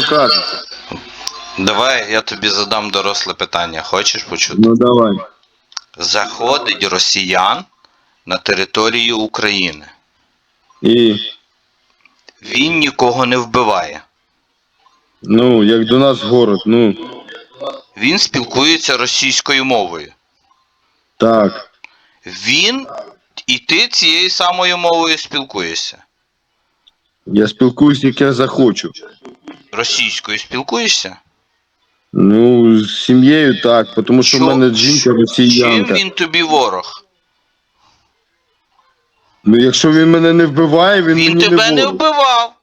покажеться. Давай я тобі задам доросле питання. Хочеш почути? Ну давай. Заходить росіян на територію України. І, Він нікого не вбиває. ну, як до нас город, ну, Він спілкується російською мовою. так. Він і ти цією самою мовою спілкуєшся. Я спілкуюсь, як я захочу. Російською спілкуєшся? Ну, з сім'єю так, тому що в мене жінка Чим він тобі ворог? Ну, якщо він мене не вбиває, він, Він мені тебе не не вбивав.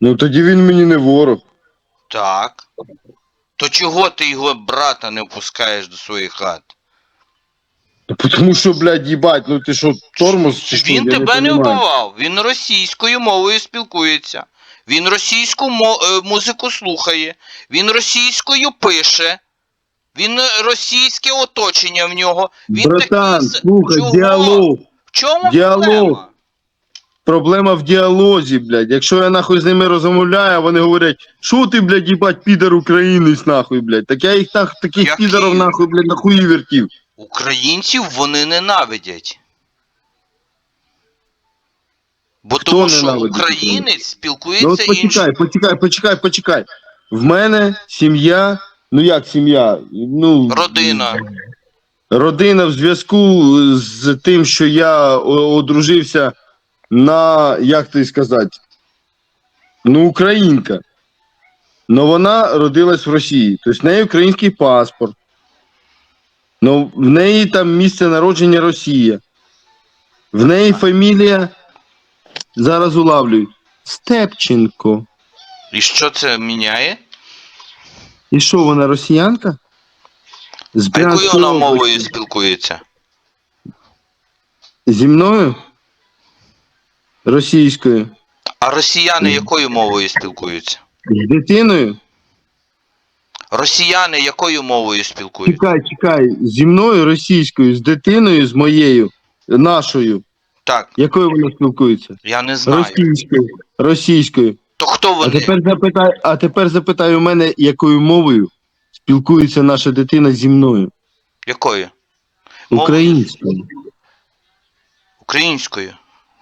Ну тоді він мені не ворог. Так. То чого ти його брата не впускаєш до своїх хат? Ну, Тому що, блядь, їбать, ну ти що, тормоз чи що? Він тебе не понімаю. вбивав, він російською мовою спілкується. Він російську е, музику слухає, він російською пише, він е, російське оточення в нього. Він Братан, такий... слухай, Чого? діалог. В чому Діалог. проблема? Проблема в діалозі, блядь. Якщо я нахуй з ними розмовляю, вони говорять, що ти, блядь, їбать, підар українець, нахуй, блядь. Так я їх так, таких Який? підарів, нахуй, блядь, нахуї вертів. Українців вони ненавидять. Бо Хто тому що ненавидить українець Ну спілкується от почекай, іншим. почекай, почекай, почекай. В мене сім'я, ну як сім'я? Ну, Родина. Родина в зв'язку з тим, що я о- одружився на, як ти сказати, ну, українка. Но вона родилась в Росії. Тобто в неї український паспорт. Ну, в неї там місце народження Росія. В неї фамілія, зараз улавлюю, Степченко. І що це міняє? І що, вона росіянка? З А якою Брянської вона мовою спілкується? Зі мною? Російською. А росіяни якою мовою спілкуються? З дитиною? Росіяни якою мовою спілкуються? Чекай, чекай. Зі мною російською, з дитиною, з моєю, нашою. Так, Якою вона спілкується? я не знаю. Російською. Російською. То хто А вони? тепер запитай, а тепер запитай у мене, якою мовою спілкується наша дитина зі мною. Якою? Мовою? Українською. Українською.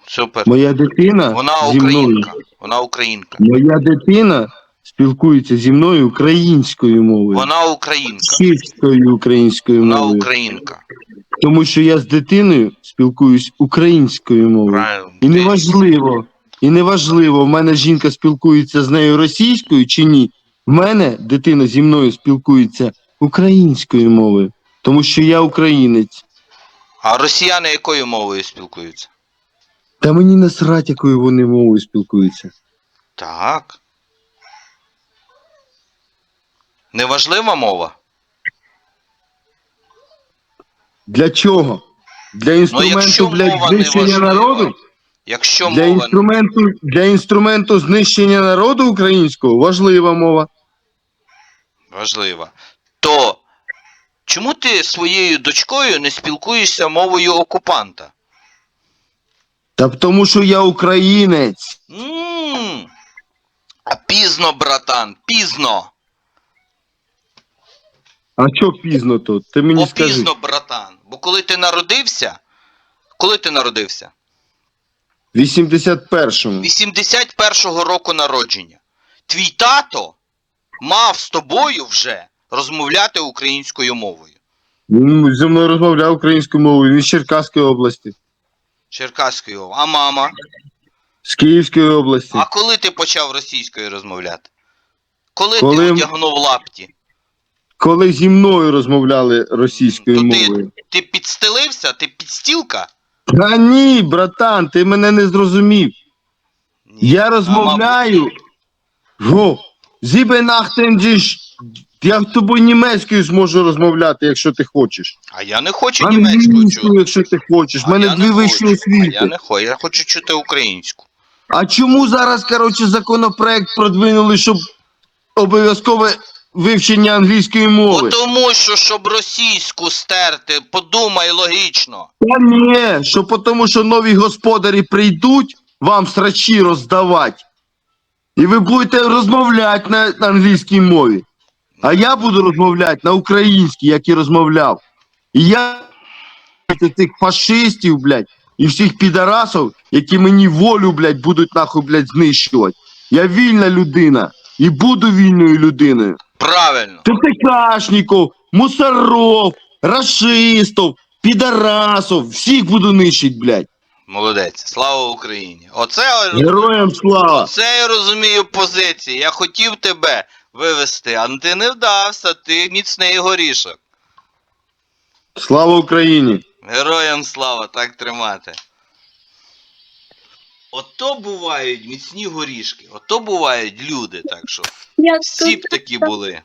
Супер. Моя дитина Вона зі мною. українка. Вона українка. Моя дитина спілкується зі мною українською мовою. Вона українка. Чистою українською Вона мовою. українка. Тому що я з дитиною спілкуюсь українською мовою. Правильно. І неважливо, і неважливо, в мене жінка спілкується з нею російською чи ні. В мене дитина зі мною спілкується українською мовою, тому що я українець. А росіяни якою мовою спілкуються? Та мені насрать, якою вони мовою спілкуються. Так. Неважлива мова? Для чого? Для інструменту, Ну, якщо блядь, знищення народу? Якщо Для мова інструменту, для інструменту знищення народу українського важлива мова. важлива, то чому ти своєю дочкою не спілкуєшся мовою окупанта? Та тому що я українець. м А пізно, братан, пізно. А що пізно тут? Ти мені Бо скажи. пізно, братан. Бо коли ти народився, коли ти народився? 81-му. 81-го року народження. Твій тато мав з тобою вже розмовляти українською мовою. Він зі мною розмовляв українською мовою. Він з Черкаської області, Черкаською мовою. А мама? з Київської області. А коли ти почав російською розмовляти? Коли, Коли- ти одягнув лапті? Коли зі мною розмовляли російською То мовою. ти, підстелився? Ти підстілка? Та ні, братан, ти мене не зрозумів. Ні. Я розмовляю. Го, зібе нахтендіш. Я з тобою німецькою зможу розмовляти, якщо ти хочеш. А я не хочу німецькою Англійською, чути. якщо ти хочеш. У А мене я дві не вищі хочу. А я не хочу, я хочу чути українську. А чому зараз, коротше, законопроект продвинули, щоб обов'язкове вивчення англійської Бо мови? тому що, щоб російську стерти, подумай логічно. Та ні, що тому, що нові господарі прийдуть вам срачі роздавати. І ви будете розмовляти на, на англійській мові. А я буду розмовляти на українській, як і розмовляв. І я цих фашистів, блядь, і всіх підарасів, які мені волю, блядь, будуть нахуй, блядь, знищувати. Я вільна людина і буду вільною людиною. Правильно. ТТКшників, мусоров, расистів, підарасів, всіх буду нищити, блядь. Молодець. Слава Україні. Оце, Героям слава! оце я розумію позиції. Я хотів тебе вивести, а ти не вдався, ти міцний горішок. Слава Україні! Героям слава, так тримати. Ото бувають міцні горішки, ото бувають люди, так що всі б такі були.